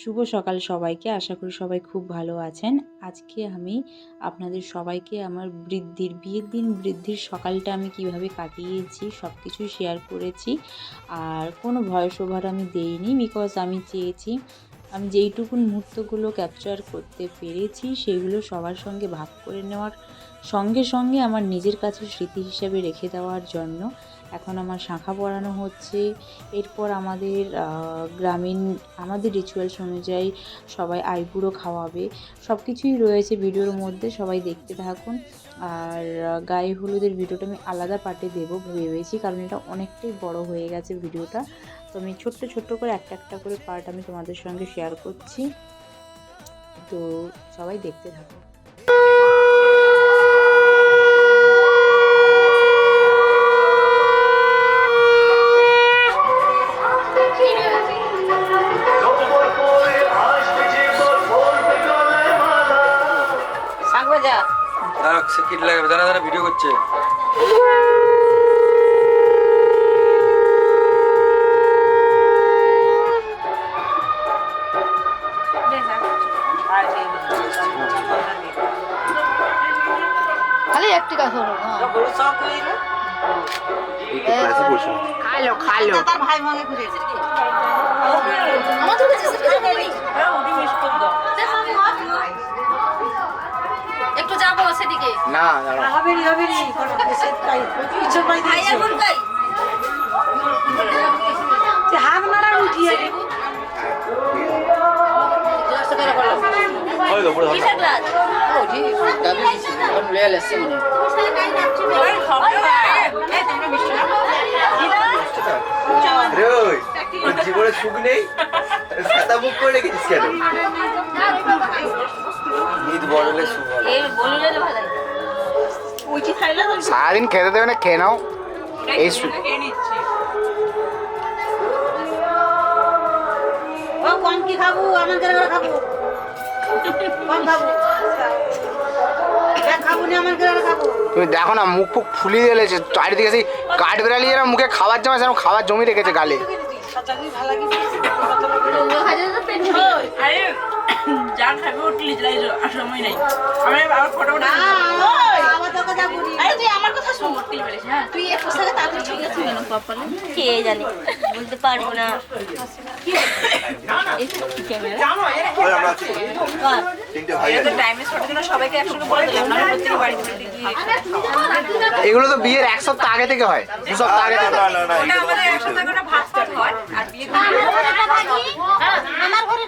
শুভ সকাল সবাইকে। আশা করি সবাই খুব ভালো আছেন। আজকে আমি আপনাদের সবাইকে আমার বৃদ্ধির, বিয়ের দিন বৃদ্ধির সকালটা আমি কীভাবে কাটিয়েছি সব কিছু শেয়ার করেছি। আর কোনো ভয়েস ওভার আমি দেইনি বিকজ আমি চেয়েছি আমি যেইটুকুন মুহূর্তগুলো ক্যাপচার করতে পেরেছি, সেগুলো সবার সঙ্গে ভাগ করে নেওয়ার সঙ্গে সঙ্গে আমার নিজের কাছে স্মৃতি হিসেবে রেখে দেওয়ার জন্য। এখন আমার শাঁখা পড়ানো হচ্ছে। এরপর আমাদের গ্রামীণ, আমাদের রিচুয়ালস অনুযায়ী সবাই আইবুড়ো খাওয়াবে। সব কিছুই রয়েছে ভিডিওর মধ্যে, সবাই দেখতে থাকুন। আর গায়ে হলুদের ভিডিওটা আমি আলাদা পার্টে দেবো, ভেবেছি, কারণ এটা অনেকটাই বড় হয়ে গেছে ভিডিওটা। তো আমি ছোট্ট ছোট্ট করে একটা একটা করে পার্ট আমি তোমাদের সঙ্গে শেয়ার করছি। তো সবাই দেখতে থাকো। দাঁড়া সেকেন্ড লাগবে দাঁড়া দাঁড়া ভিডিও করছে। খালি একটি খালো খালো। ভাই ভাঙে ঘুরেছে আমার একটু যাব সেদিকে। না দাঁড়াও ভাই এখন কই হাত মারা গ্লাস রে ওই, তোর জীবনে সুখ নেই সাদা মুখ করে রেখেছিস কেন ঈদ বড় হলে সুখ সারাদিন খেতে দেবে না খেয়ে নাও। এই সু- ও কম কি খাব? ঘরে খাব। কম খাব। তুমি দেখো না মুখ ফুক ফুলিয়ে দিয়েছে চারিদিকে সেই কাঠ বেড়ালি যেন মুখে খাবার জমা সেরকম খাবার জমি রেখেছে গালে। যা খাবে ও টিলি চালাই আর সময় নাই। আমি আবার ফটো কে জানি? বলতে পারব না। এগুলো তো বিয়ের এক সপ্তাহ আগে থেকে হয়। দু সপ্তাহ আগে থেকে। হয় আমার ঘরে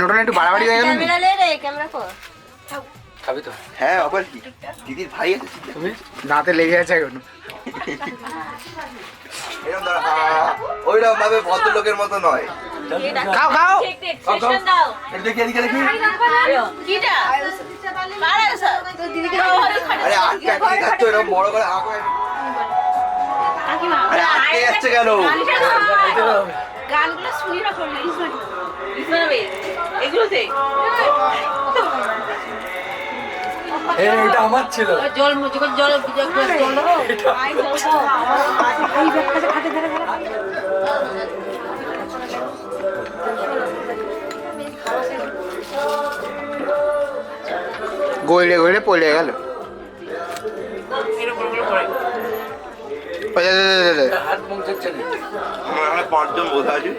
নোটন একটু বাড়াবাড়ি হয়ে গেল না? ক্যামেরা লে রে ক্যামেরা কর। খাবি তো? হ্যাঁ আবার কি দিদির ভাই আছে। তুমি? দাঁতে লেগে আছে এখন। এরকম ওইরকম ভাবে ভদ্রলোকের মতো নয়। খাও খাও। দেখি এদিকে দেখি আরে আটকে আটকে খাচ্ছ? এরকম বড় করে হাঁ করে। আরে আটকে যাচ্ছে কেন? গানগুলো শুনি না করলে এগুলোতে এটা আমার ছিল। জল জল জল জল গইলে গইলে পড়ে গেল। আমরা পাঁচজন বোধ আছি।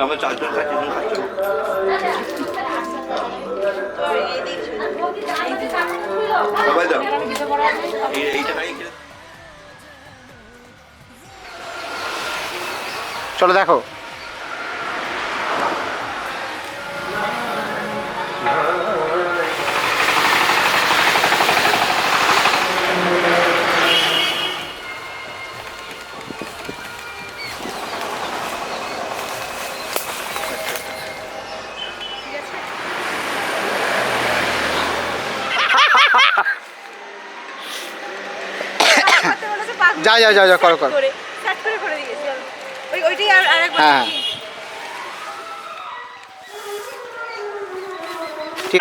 আমরা চারজন খাচ্ছি তুমি খাচ্ছ সবাই দাও এই- এইটা খাই। চলো দেখো। যা যা যা যা কর কর। হ্যাঁ।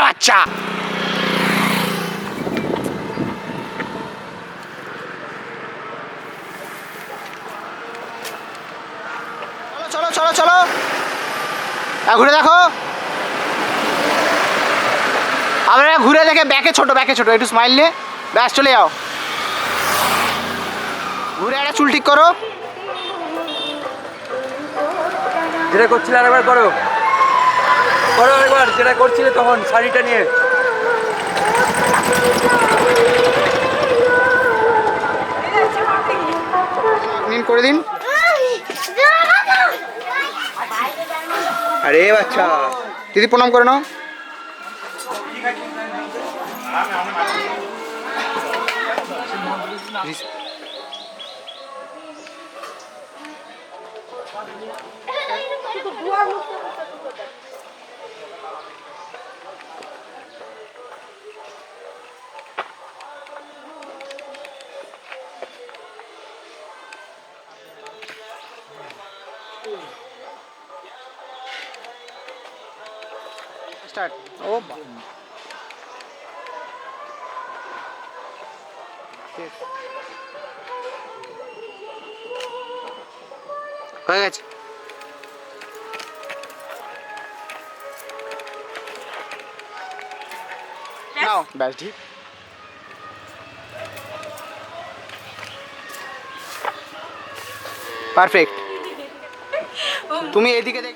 আচ্ছা। ঘুরে দেখো। আমরা ঘুরে দেখে ব্যাকে ছোট ব্যাকে ছোট একটু স্মাইল নিয়ে। ব্যাস চলে যাও। ঘুরে একটা চুল ঠিক করো। যেটা করছিলে আরেকবার করো। করো আরেকবার যেটা করছিলে তখন শাড়িটা নিয়ে। নিন করে দিন। আরে বাচ্চা দিদি প্রণাম করে নাও। Start start. Oh. Yes. হয়ে গেছে। নাও ব্যাস ঠিক পারফেক্ট। তুমি এদিকে দেখ।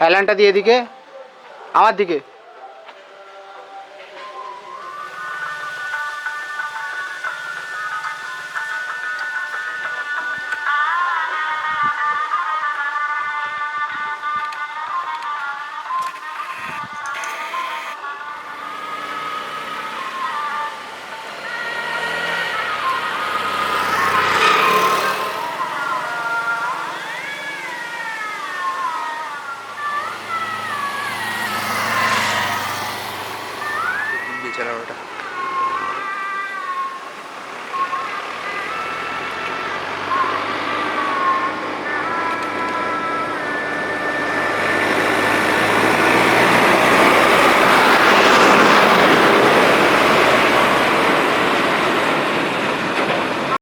হেলানটা দিয়ে এদিকে আমার দিকে।